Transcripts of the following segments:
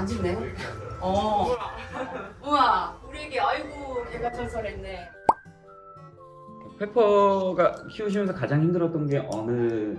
안 짖네. 어. 우와, 우리 애기 아이고 개가 전설했네. 페퍼가 키우시면서 가장 힘들었던 게 어느?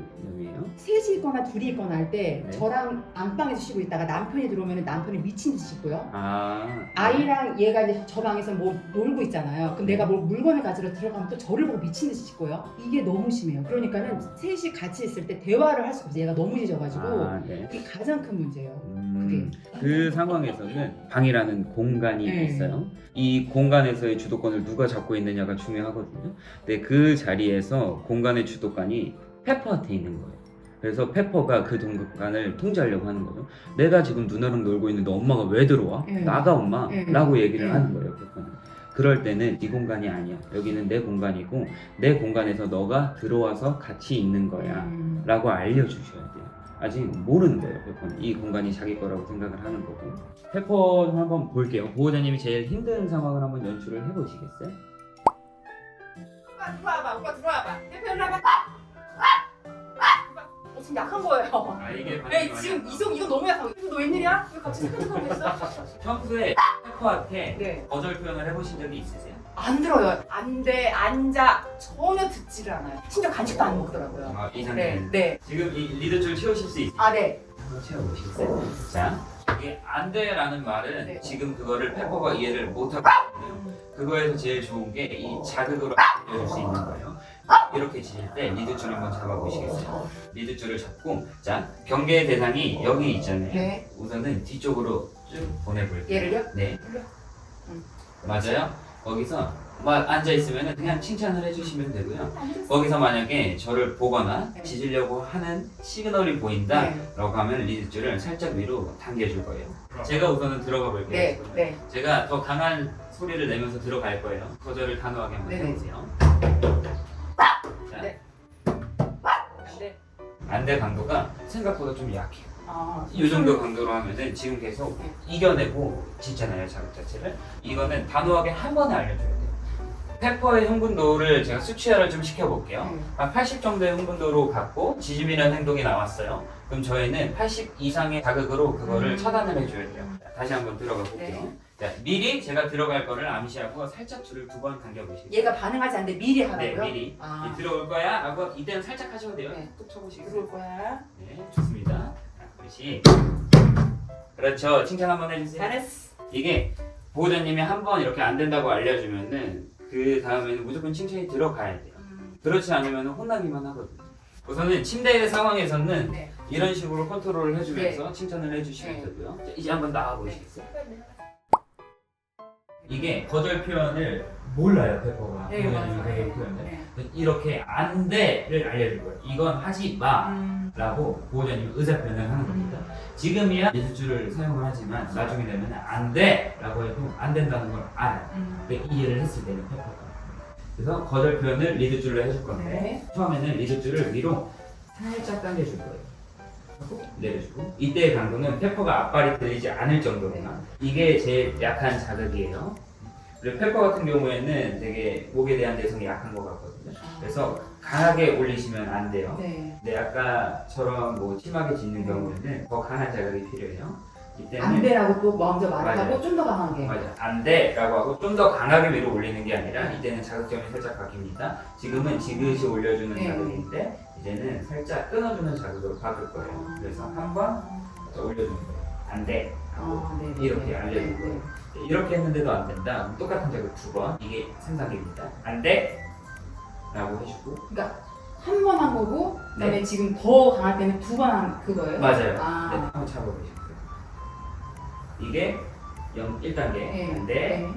셋이 있거나 둘이 있거나 할 때 네. 저랑 안방에서 쉬고 있다가 남편이 들어오면 남편이 미친 듯이 씻고요. 아 아이랑 얘가 이제 저 방에서 뭐 놀고 있잖아요. 그럼 내가 뭘 물건을 가지러 들어가면 또 저를 보고 미친 듯이 씻고요. 이게 너무 심해요. 그러니까는 셋이 같이 있을 때 대화를 할 수가 없어요. 얘가 너무 짖어가지고 아, 네. 그게 가장 큰 문제예요. 음, 그 상황에서는 방이라는 공간이 네. 있어요. 이 공간에서의 주도권을 누가 잡고 있느냐가 중요하거든요. 근데 그 자리에서 공간의 주도권이 페퍼한테 있는 거예요. 그래서 페퍼가 그 공간을 통제하려고 하는 거죠. 내가 지금 누나랑 놀고 있는데 엄마가 왜 들어와? 네. 나가 엄마! 네. 라고 얘기를 네. 하는 거예요. 페퍼는. 그럴 때는 네 공간이 아니야. 여기는 내 공간이고 내 공간에서 너가 들어와서 같이 있는 거야. 음. 라고 알려주셔야 돼요. 아직 모르는 거예요, 페퍼는. 이 공간이 자기 거라고 생각을 하는 거고. 페퍼 좀 한번 볼게요. 보호자님이 제일 힘든 상황을 한번 연출을 해보시겠어요? 오빠 들어와봐, 오빠 들어와봐. 대표 일로 와봐. 어, 지금 약한 거예요. 아, 이게 왜 지금 이성 이거 너무 약하고 너 웬일이야? 왜 갑자기 생각하고 있어? 평소에 페퍼한테 네. 거절 표현을 해보신 적이 있으세요? 안 들어요. 안 돼, 앉아. 전혀 듣지를 않아요. 심지어 간식도 안 먹더라고요. 아, 이 네. 네. 지금 이 리드줄 채우실 수 있어요? 아, 네. 한번 채워보시겠어요? 자, 이게 안 돼라는 말은 네. 지금 그거를 페퍼가 이해를 못하고 있거든요. 그거에서 제일 좋은 게 이 자극으로 알려줄 수 있는 거예요. 이렇게 지실 때 리드 줄 한번 잡아보시겠어요? 리드 줄을 잡고 자 경계의 대상이 여기 있잖아요. 네. 우선은 뒤쪽으로 쭉 보내볼게요. 얘를요? 네. 음. 맞아요. 거기서 막 앉아 있으면 그냥 칭찬을 해주시면 되고요. 거기서 만약에 저를 보거나 네. 짖으려고 하는 시그널이 보인다라고 하면 리드줄을 살짝 위로 당겨줄 거예요. 제가 우선은 들어가 볼게요. 네. 네. 제가 더 강한 소리를 내면서 들어갈 거예요. 거절을 단호하게 한번 네네. 해보세요. 자, 네. 네. 안대 강도가 생각보다 좀 약해요. 아, 이 정도 강도로 하면은 지금 계속 네. 이겨내고 짖잖아요 자극 자체를 이거는 단호하게 한 번에 알려줘야 돼요 페퍼의 흥분도를 제가 수치화를 좀 시켜볼게요 네. 한80 정도의 흥분도로 갖고 지짐이라는 행동이 나왔어요 그럼 저희는 80 이상의 자극으로 그거를 음. 차단을 해줘야 돼요 자, 다시 한번 들어가 볼게요 네. 자, 미리 제가 들어갈 거를 암시하고 살짝 줄을 두 번 당겨보시겠어요? 얘가 반응하지 않는데 미리 하라고요? 네 미리 아, 이 들어올 거야 라고 이때는 살짝 하셔도 돼요 네. 툭 쳐보시겠어요? 들어올 거야. 네, 좋습니다. 자, 그렇지. 그렇죠. 칭찬 한번 해주세요. 잘했어. 이게 보호자님이 한 번 이렇게 안 된다고 알려주면은 그 다음에는 무조건 칭찬이 들어가야 돼요. 음, 그렇지 않으면 혼나기만 하거든요. 우선은 침대의 상황에서는 네. 이런 식으로 컨트롤을 해주면서 칭찬을 해주시면 네. 되고요. 자, 이제 한번 나와 보시겠어요? 네. 이게 거절 표현을 몰라요, 페퍼가. 네, 맞아요. 거절 표현을. 네. 이렇게 안 돼를 알려줄 거예요. 이건 하지 마. 음, 라고 보호자님이 의사 표현을 하는 겁니다. 지금이야 리드줄을 사용을 하지만 나중에 되면 안 돼! 라고 해도 안 된다는 걸 알아요. 음. 근데 이해를 했을 때는 페퍼가. 그래서 거절 표현을 리드줄로 해줄 건데 네. 처음에는 리드줄을 위로 살짝 당겨줄 거예요. 내려주고 이때의 강도는 페퍼가 앞발이 들리지 않을 정도로만 이게 제일 약한 자극이에요. 그리고 페퍼 같은 경우에는 되게 목에 대한 내성이 약한 것 같거든요. 그래서 강하게 올리시면 안 돼요. 네. 네, 아까처럼 뭐 심하게 짖는 경우에는 더 강한 자극이 필요해요. 안 돼라고 또 먼저 말하고. 좀 더 강하게. 맞아 안 돼라고 하고 좀 더 강하게 위로 올리는 게 아니라 이때는 자극점이 살짝 바뀝니다. 지금은 지그시 올려주는 네. 자극인데 이제는 살짝 끊어주는 자극으로 바꿀 거예요. 그래서 한 번 올려주는 거예요. 안 돼. 아, 네, 네, 이렇게 네, 네, 거예요. 이렇게 했는데도 안 된다. 똑같은 자극 두 번. 이게 생각입니다. 안 돼. 라고 해주고 그러니까 한 번 한 거고 그 다음에 지금 더 강할 때는 두 번 한 그거예요? 네. 맞아요. 아. 네, 한번 잡아보시고요. 이게 0, 1단계 네. 안 돼. 네.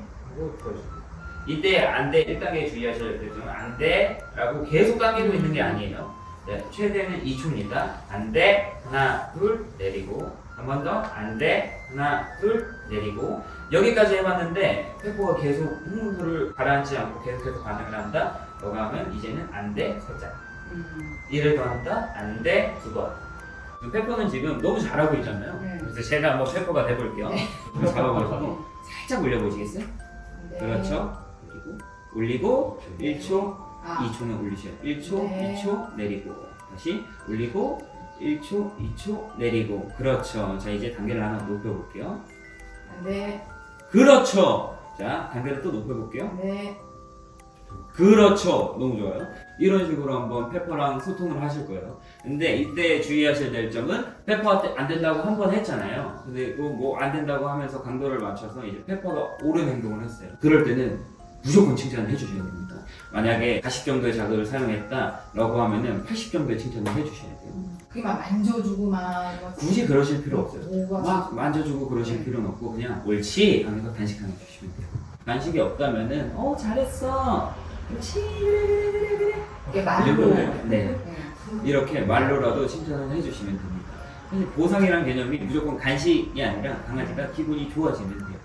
이때 안 돼, 1단계 주의하셔야 되지만 안돼 라고 계속 당기고 있는 게 아니에요. 네, 최대는 2초입니다. 안 돼, 하나, 둘, 내리고 한 번 더, 안 돼, 하나, 둘, 내리고 여기까지 해봤는데 페퍼가 계속 흥분도를 가라앉지 않고 계속해서 반응을 한다. 너가 하면 이제는 안 돼, 살짝 음. 이를 더한다? 안 돼? 두 번. 페퍼는 지금 너무 잘하고 있잖아요. 네. 그래서 제가 한번 페퍼가 돼볼게요. 좀 잡아보시고 살짝 올려보시겠어요? 네. 그렇죠. 그리고 올리고 1초, 아. 2초는 올리셔요. 1초, 네. 2초 내리고 다시 올리고 1초, 2초 내리고 그렇죠. 자 이제 단계를 하나 높여볼게요. 네, 그렇죠. 자 단계를 또 높여볼게요. 네. 그렇죠. 너무 좋아요. 이런 식으로 한번 페퍼랑 소통을 하실 거예요. 근데 이때 주의하셔야 될 점은 페퍼한테 안 된다고 한 번 했잖아요. 근데 뭐 안 된다고 하면서 강도를 맞춰서 이제 페퍼가 옳은 행동을 했어요. 그럴 때는 무조건 칭찬을 해주셔야 됩니다. 만약에 40 정도의 자극을 사용했다라고 하면은 80 정도의 칭찬을 해주셔야 돼요. 그게 막 만져주고 막 뭐- 굳이 그러실 필요 없어요. 막 만져주고 그러실 필요는 없고 그냥 옳지 하면서 간식 하나 주시면 돼요. 간식이 없다면은 어 잘했어. 그렇지 그래 그래 그래 그래. 이게 말로. 네. 네. 이렇게 말로라도 칭찬을 해주시면 됩니다. 사실 보상이란 개념이 무조건 간식이 아니라 강아지가 기분이 좋아지면 돼요.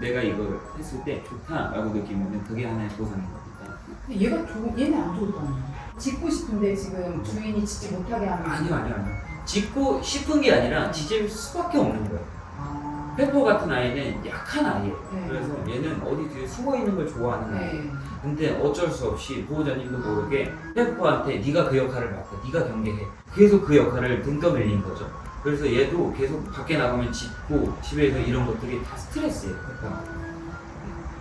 내가 이걸 했을 때 좋다라고 느끼면 그게 하나의 보상인 겁니다. 근데 얘가 좋, 얘는 안 좋을 거 아니야. 짖고 싶은데 지금 주인이 짖지 못하게 하는. 아니요 아니요 아니요. 짖고 싶은 게 아니라 짖을 수밖에 없는 거예요. 아. 페퍼 같은 아이는 약한 아이예요. 네. 그래서 얘는 어디 뒤에 숨어 있는 걸 좋아하는 아이예요. 네. 근데 어쩔 수 없이 보호자님도 모르게 페퍼한테 네가 그 역할을 맡아, 네가 경계해. 계속 그 역할을 등 떠밀린 거죠. 그래서 얘도 계속 밖에 나가면 짖고 집에서 이런 것들이 다 스트레스예요, 페퍼.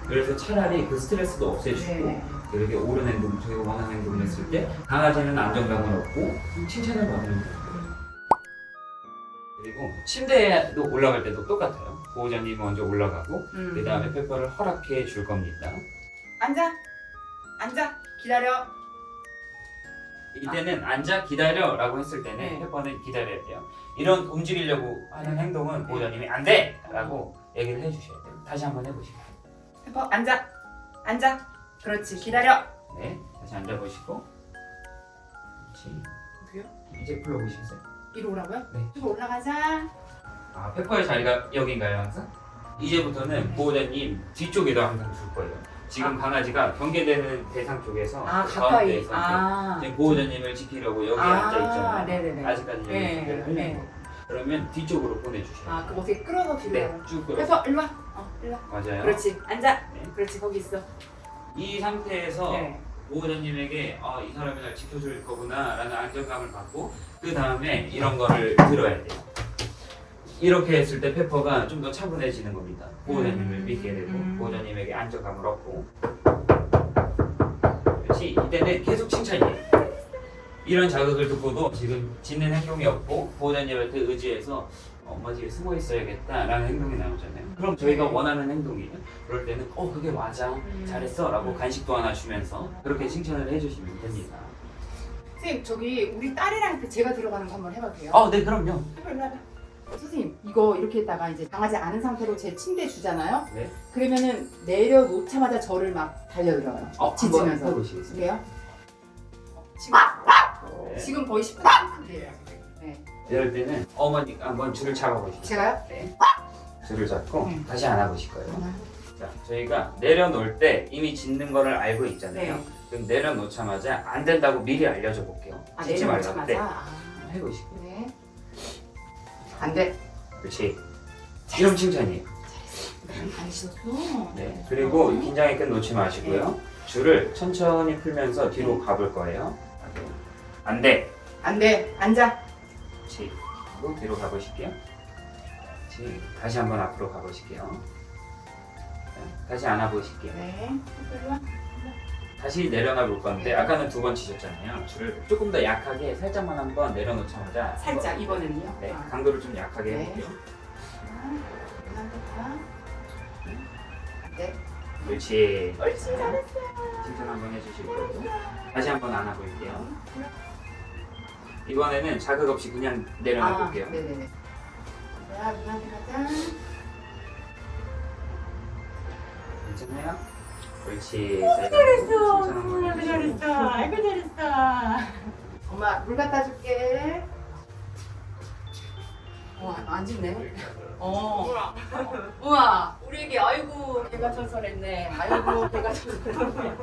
그래서 차라리 그 스트레스도 없애주고 네. 이렇게 옳은 행동, 저희가 원하는 행동을 했을 때 강아지는 안정감을 얻고 칭찬을 받으면 돼요. 그리고 침대에도 올라갈 때도 똑같아요. 보호자님이 먼저 올라가고 음. 그 다음에 페퍼를 허락해 줄 겁니다. 앉아. 앉아. 기다려. 이때는 앉아 기다려라고 했을 때는 네. 페퍼는 기다려야 돼요. 이런 움직이려고 하는 네. 행동은 보호자님이 안 돼라고 얘기를 해주셔야 돼요. 다시 한번 해보시고. 페퍼 앉아. 앉아. 그렇지. 기다려. 네, 다시 앉아보시고. 그렇지. 어떻게요? 이제 불러보시겠어요? 이리 오라고요? 네. 쭉 올라가자. 아, 페퍼의 자리가 여긴가요, 항상? 이제부터는 보호자님 뒤쪽에도 항상 줄 거예요. 지금 강아지가 경계되는 대상 쪽에서 아그 가까이. 가운데에서 아. 보호자님을 지키려고 여기 아, 앉아 있잖아요. 네네네. 아직까지 여기 네. 네. 그러면 뒤쪽으로 보내주셔야 돼요. 아 그럼 어떻게 끌어서 뒤로 네? 쭉 끌어. 페퍼 일로 와. 어, 일로 와. 맞아요. 그렇지. 앉아. 네. 그렇지. 거기 있어. 이 상태에서 네. 보호자님에게 아, 이 사람이 날 지켜줄 거구나라는 안정감을 받고 그 다음에 이런 거를 들어야 돼요. 이렇게 했을 때 페퍼가 좀 더 차분해지는 겁니다. 보호자님을 음. 믿게 되고 음. 보호자님에게 안정감을 얻고 그렇지 이때는 계속 칭찬이에요. 이런 자극을 듣고도 지금 짓는 행동이 없고 보호자님한테 의지해서 엄마 집에 숨어 있어야겠다라는 행동이 나오잖아요. 그럼 저희가 네. 원하는 행동이에요. 그럴 때는 어 그게 맞아 음. 잘했어라고 간식도 하나 주면서 그렇게 칭찬을 해주시면 됩니다. 선생님 저기 우리 딸이랑 제가 들어가는 거 한번 해봐도 돼요? 아네 그럼요. 선생님 이거 이렇게 했다가 이제 강아지 아는 상태로 제 침대에 주잖아요. 네. 그러면은 내려놓자마자 저를 막 달려 들어요. 어, 짖으면서. 한번 해보시겠어요? 그래요? 지금 네. 지금 거의 10분 상태예요. 네. 이럴 때는 어머니가 한번 줄을 잡아보시죠. 제가요? 네. 줄을 잡고 네. 다시 안아보실 거예요. 하나. 자, 저희가 내려놓을 때 이미 짖는 거를 알고 있잖아요. 네. 그럼 내려놓자마자 안 된다고 미리 알려줘 볼게요. 아 짖지 말라고. 내려놓자마자. 네. 아, 해보시고. 네. 안 돼. 그렇지. 이런 칭찬이에요. 안 싫었어. 네. 그리고 긴장의 끈 놓지 마시고요. 줄을 천천히 풀면서 뒤로 가볼 거예요. 안 돼. 안 돼. 앉아. 그리고 뒤로 가보실게요. 그렇지. 다시 한번 앞으로 가보실게요. 자, 다시 안아보실게요. 네. 다시 내려놔 볼 건데 아까는 두 번 치셨잖아요. 줄을 조금 더 약하게 살짝만 한번 내려놓자마자 살짝 이번에는요. 네, 아. 강도를 좀 약하게 네. 해볼게요. 네. 그렇지. 옳지 잘했어. 칭찬 한번 해주실 거고 다시 한번 안아볼게요. 이번에는 자극 없이 그냥 내려놔 볼게요. 아, 네네네. 자, 누나한테 가자. 괜찮아요? 그렇지. 잘했어. 칭찬 한번 아이고. 잘했어. 아이고 잘했어. 엄마 물 갖다 줄게. 와, 안 짖네. 어. 우와, 우리 애기 아이고 개가 전설했네. 아이고 개가 전설했네.